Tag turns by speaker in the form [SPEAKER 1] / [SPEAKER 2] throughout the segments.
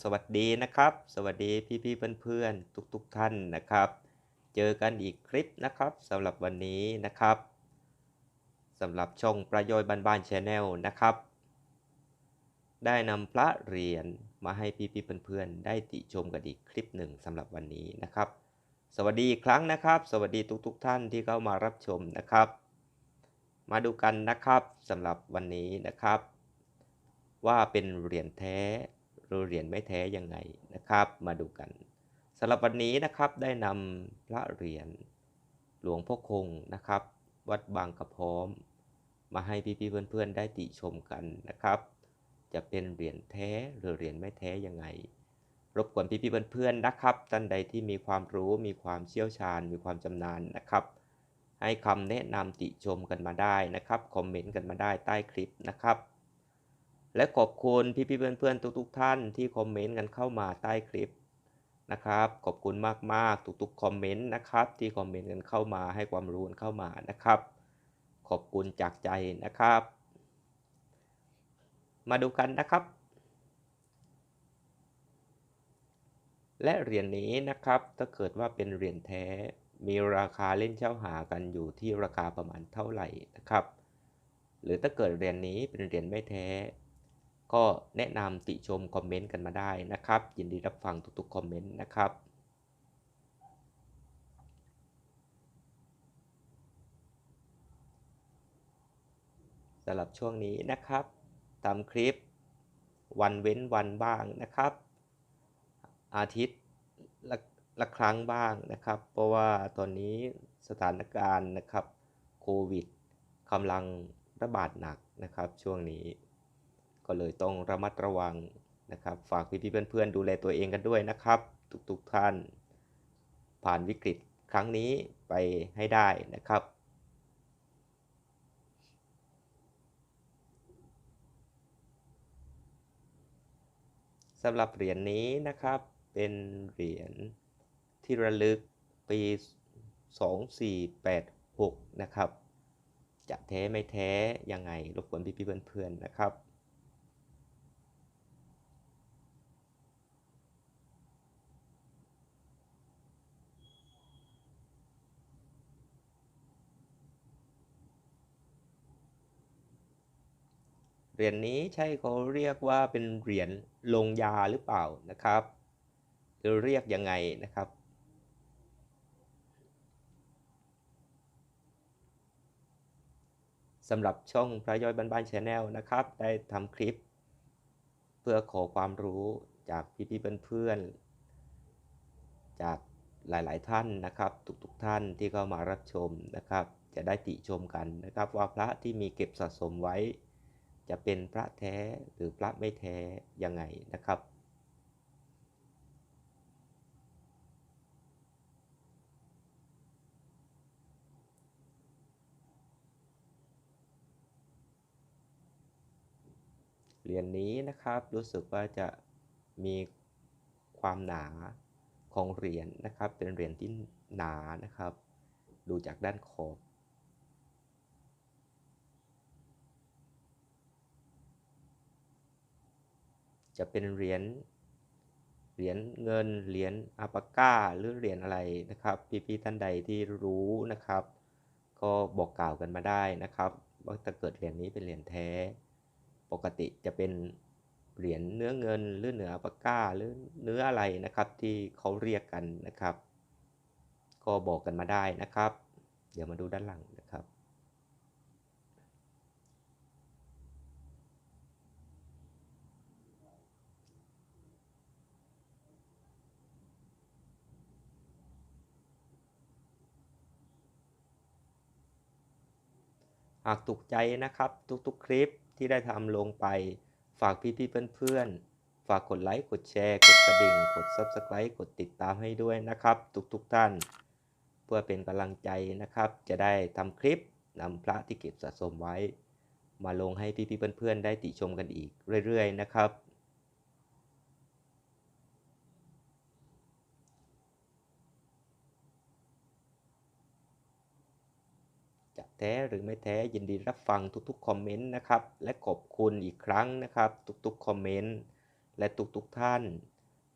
[SPEAKER 1] สวัสดีนะครับ สวัสดีพี่ๆเพื่อนๆทุกๆท่านนะครับ เจอกันอีกคลิปนะครับสำหรับวันนี้นะครับสำหรับช่องประโยชน์บ้านๆชแนลนะครับ ได้นำพระเหรียญมาให้พี่ๆเพื่อนๆได้ติชมกันอีกคลิปหนึ่งสำหรับวันนี้นะครับ สวัสดีอีกครั้งนะครับ สวัสดีทุกๆท่านที่เข้ามารับชมนะครับ มาดูกันนะครับสำหรับวันนี้นะครับ ว่าเป็นเหรียญแท้ รือเหรียญไม่แท้ยังไงนะครับ มาดูกันสำหรับวันนี้นะครับได้นำพระเหรียญหลวงพ่อคงนะครับ วัดบางกระพร้อม มาให้พี่ๆเพื่อนๆได้ติชมกันนะครับ จะเป็นเหรียญแท้หรือเหรียญไม่แท้ยังไง รบกวนพี่ๆเพื่อนๆนะครับท่านใดที่มีความรู้มีความเชี่ยวชาญ มีความชำนาญนะครับ ให้คำแนะนำติชมกันมาได้นะครับคอมเมนต์กันมาได้ใต้คลิปนะครับ และขอบคุณพี่ๆเพื่อนๆทุกๆ ท่านที่คอมเมนต์กันเข้ามาใต้คลิปนะครับ ขอบคุณมากๆทุกๆคอมเมนต์นะครับ ที่คอมเมนต์กันเข้ามาให้ความรู้กันเข้ามานะครับ ขอบคุณจากใจนะครับ มาดูกันนะครับ และเหรียญนี้นะครับถ้าเกิดว่าเป็นเหรียญแท้มีราคาเล่นเช่าหากันอยู่ที่ราคาประมาณเท่าไหร่นะครับ หรือถ้าเกิดเหรียญนี้เป็นเหรียญไม่แท้ ก็แนะนำติชมคอมเมนต์กันมาได้นะครับ ยินดีรับฟังทุกๆคอมเมนต์นะครับสำหรับช่วงนี้นะครับทำคลิปวันเว้นวันบ้างนะครับ อาทิตย์ละละครั้งบ้างนะครับ เพราะว่าตอนนี้สถานการณ์นะครับโควิดกำลังระบาดหนักนะครับช่วงนี้ ก็เลยต้องระมัดระวังนะครับ ฝากพี่ๆเพื่อนๆดูแลตัวเองกันด้วยนะครับ ทุกๆท่าน ผ่านวิกฤตครั้งนี้ไปให้ได้นะครับสำหรับเหรียญนนี้นะครับเป็นเหรียญที่ระลึกปี 2486 นะครับ จะแท้ไม่แท้ยังไงรบกวนพี่ๆเพื่อนๆนะครับ เหรียญนนี้ใช่เขาเรียกว่าเป็นเหรียญลงยาหรือเปล่านะครับหรือเรียกยังไงนะครับ สำหรับช่องพระย้อยบ้านๆชาแนลนะครับ ได้ทำคลิป เพื่อขอความรู้จากพี่ๆเพื่อนๆจากหลายๆท่านนะครับ ทุกๆท่านที่เข้ามารับชมนะครับ จะได้ติชมกันนะครับ ว่าพระที่มีเก็บสะสมไว้ จะเป็นพระแท้หรือพระไม่แท้ยังไงนะครับ เหรียญนนี้นะครับรู้สึกว่าจะมีความหนาของเหรียญนนะครับ เป็นเหรียญที่หนานะครับ ดูจากด้านขอบ จะเป็นเหรียญเหรียญเงินเหรียญอาปาก้าหรือเหรียญอะไรนะครับ พี่ๆท่านใดที่รู้นะครับ ก็บอกกล่าวกันมาได้นะครับว่าถ้าเกิดเหรียญนี้เป็นเหรียญแท้ ปกติจะเป็นเหรียญเนื้อเงินหรือเนื้ออาปาก้าหรือเนื้ออะไรนะครับที่เขาเรียกกันนะครับ ก็บอกกันมาได้นะครับ เดี๋ยวมาดูด้านหลังนะครับ หากถูกใจนะครับ ทุกๆ คลิปที่ได้ทำลงไป ฝากพี่ๆเพื่อนๆ ฝากกดไลค์ กดแชร์ กดกระดิ่ง กด Subscribe กดติดตามให้ด้วยนะครับ ทุกๆ ท่าน เพื่อเป็นกำลังใจนะครับ จะได้ทำคลิปนำพระที่เก็บสะสมไว้ มาลงให้พี่ๆเพื่อนๆ ได้ติชมกันอีกเรื่อยๆ นะครับ จะ แท้หรือไม่แท้ยินดีรับฟังทุกๆคอมเมนต์นะครับและขอบคุณอีกครั้งนะครับ ทุกๆคอมเมนต์และทุกๆท่าน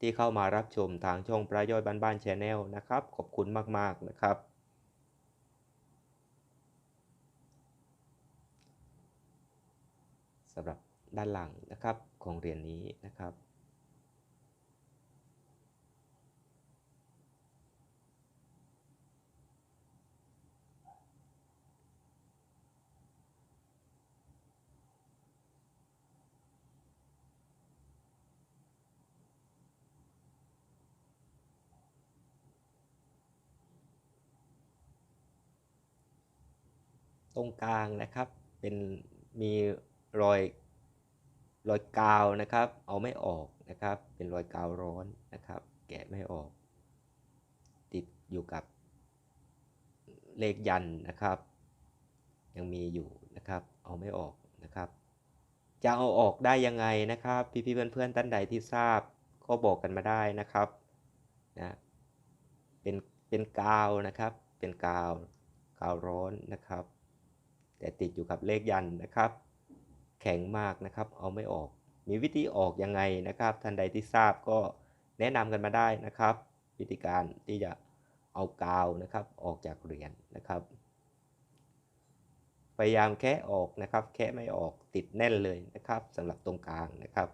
[SPEAKER 1] ที่เข้ามารับชมทางช่องประย่อยบ้านๆชแนลนะครับ ขอบคุณมากๆนะครับ สำหรับด้านหลังนะครับของเรียญนี้นะครับ ตรงกลางนะครับเป็นมีรอยรอยกาวนะครับ เอาไม่ออกนะครับ เป็นรอยกาวร้อนนะครับ แกะไม่ออก ติดอยู่กับเลขยันนะครับ ยังมีอยู่นะครับ เอาไม่ออกนะครับ จะเอาออกได้ยังไงนะครับ พี่ๆเพื่อนๆท่านใดที่ทราบก็บอกกันมาได้นะครับนะเป็นเป็นกาวนะครับ เป็นกาวกาวร้อนนะครับ แต่ติดอยู่กับเลขยันนะครับ แข็งมากนะครับเอาไม่ออก มีวิธีออกยังไงนะครับ ท่านใดที่ทราบก็แนะนำกันมาได้นะครับ วิธีการที่จะเอากาวนะครับออกจากเหรียญนะครับ พยายามแคะออกนะครับ แคะไม่ออกติดแน่นเลยนะครับสำหรับตรงกลางนะครับ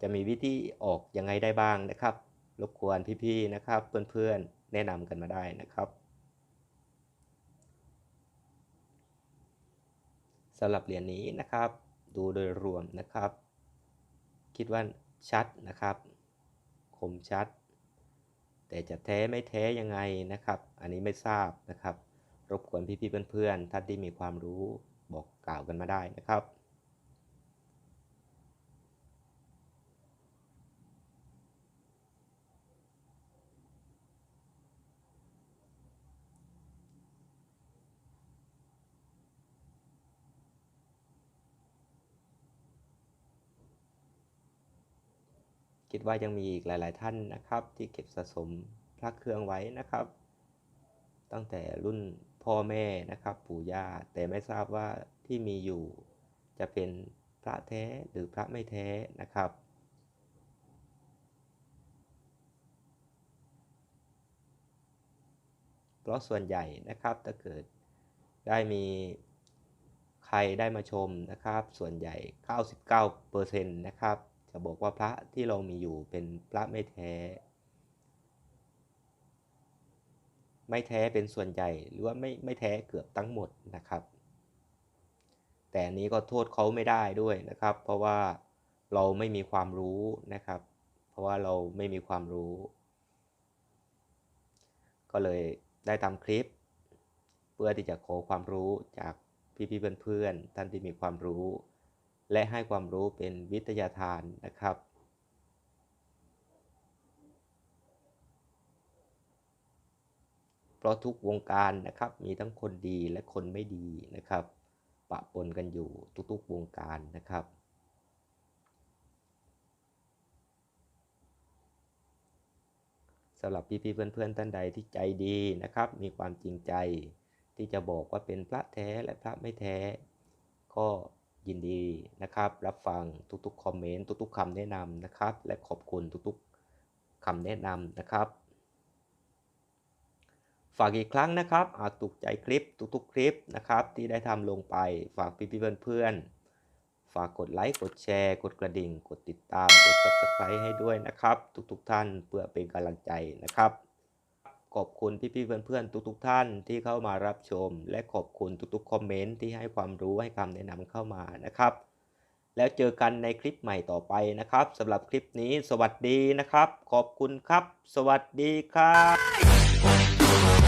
[SPEAKER 1] จะมีวิธีออกยังไงได้บ้างนะครับรบกวนพี่ๆนะครับ เพื่อนๆแนะนำกันมาได้นะครับ สำหรับเหรียญนี้นะครับ ดูโดยรวมนะครับ คิดว่าชัดนะครับ คมชัด แต่จะแท้ไม่แท้ยังไงนะครับ อันนี้ไม่ทราบนะครับ รบกวนพี่ๆเพื่อนๆท่านที่มีความรู้บอกกล่าวกันมาได้นะครับ คิดว่ายังมีอีกหลาย ๆ ท่านนะครับ ที่เก็บสะสมพระเครื่องไว้นะครับ ตั้งแต่รุ่นพ่อแม่นะครับ ปู่ย่าแต่ไม่ทราบว่าที่มีอยู่จะเป็นพระแท้หรือพระไม่แท้นะครับ เพราะส่วนใหญ่นะครับถ้าเกิดได้มีใครได้มาชมนะครับ ส่วนใหญ่ 99%นะครับ จะบอกว่าพระที่เรามีอยู่เป็นพระไม่แท้ ไม่แท้เป็นส่วนใหญ่หรือว่าไม่ไม่แท้เกือบทั้งหมดนะครับ แต่นนี้ก็โทษเขาไม่ได้ด้วยนะครับ เพราะว่าเราไม่มีความรู้นะครับ เพราะว่าเราไม่มีความรู้ ก็เลยได้ทำคลิป เพื่อที่จะขอความรู้จากพี่ๆเพื่อนๆท่านที่มีความรู้ และให้ความรู้เป็นวิทยาทานนะครับ เพราะทุกวงการนะครับมีทั้งคนดีและคนไม่ดีนะครับ ปะปนกันอยู่ทุกๆวงการนะครับสำหรับพี่ๆเพื่อนๆท่านใดที่ใจดีนะครับ มีความจริงใจที่จะบอกว่าเป็นพระแท้และพระไม่แท้ ก็ ยินดีนะครับ รับฟังทุกๆคอมเมนต์ทุกๆคำแนะนำนะครับ และขอบคุณทุกๆคำแนะนำนะครับ ฝากอีกครั้งนะครับหากถูกใจคลิปทุกๆ คลิปนะครับ ที่ได้ทำลงไปฝากพี่ๆเพื่อนๆฝากกดไลค์กดแชร์ กดกระดิ่ง กดติดตามกด subscribe ให้ด้วยนะครับ ทุกๆท่านเพื่อเป็นกำลังใจนะครับ ขอบคุณพี่ๆเพื่อนๆ ทุกๆ ท่านที่เข้ามารับชม และขอบคุณทุกๆ คอมเมนต์ที่ให้ความรู้ให้คำแนะนำเข้ามานะครับ แล้วเจอกันในคลิปใหม่ต่อไปนะครับสำหรับคลิปนี้สวัสดีนะครับ ขอบคุณครับ สวัสดีครับ